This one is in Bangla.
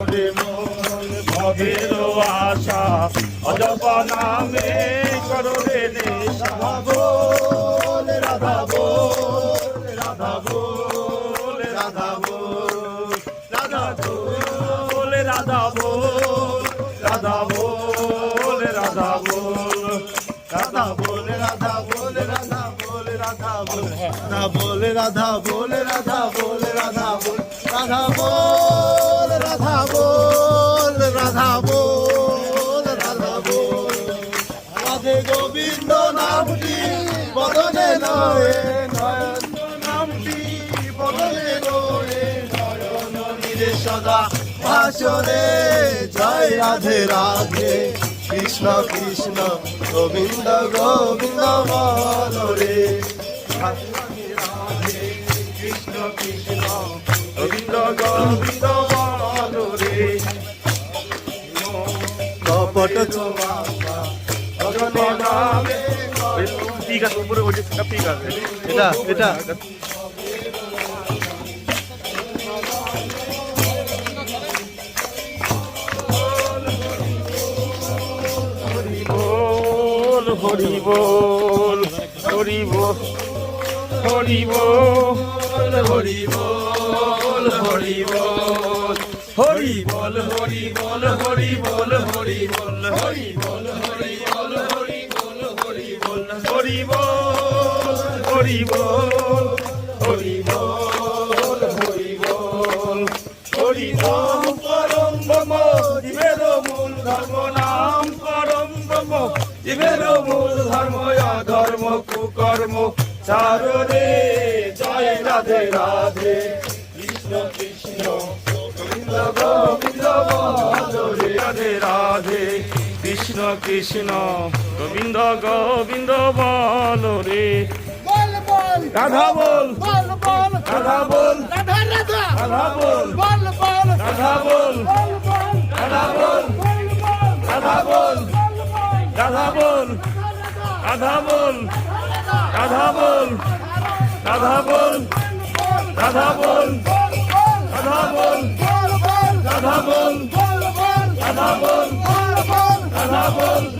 মন ভবের আশা অজপা নামে করো রে নেশা বল রাধা বল রাধা বল রাধা বল রাধা বল রাধা বল রাধা বল রাধা বল রাধা বল রাধা বল রাধা বল রাধা বল রাধা বল রাধা বল রাধা সদা ভাসরে জয় রাধে রাধে কৃষ্ণ কৃষ্ণ গোবিন্দ গোবিন্দ বল রে রাধে রাধে কৃষ্ণ কৃষ্ণ গোবিন্দ গোবিন্দ বল রে কপট তোমা ঠিক আছে উপরে ওই যে ঠিক আছে। এটা এটা। হরি বল হরি বল হরি বল হরি বল হরি বল হরি বল হরি বল হরি বল হরি বল হরি বল হরি বল হরি বল হরি বল হরি বল হরি বল হরি বল হরি পরম ব্রহ্ম মূল ধর্ম নাম পরম ব্রহ্ম জীবের মূল ধর্ম ধর্ম কুকর্ম। চারণে জয় রাধে রাধে। কৃষ্ণ কৃষ্ণ, গোবিন্দ গোবিন্দ রাধে রাধে। কৃষ্ণ কৃষ্ণ গোবিন্দ গোবিন্দ বল রে বল বল রাধা বল বল বল রাধা বল রাধা বল রাধা বল বল বল রাধা বল বল বল রাধা বল বল বল রাধা বল রাধা বল রাধা বল রাধা বল রাধা বল Double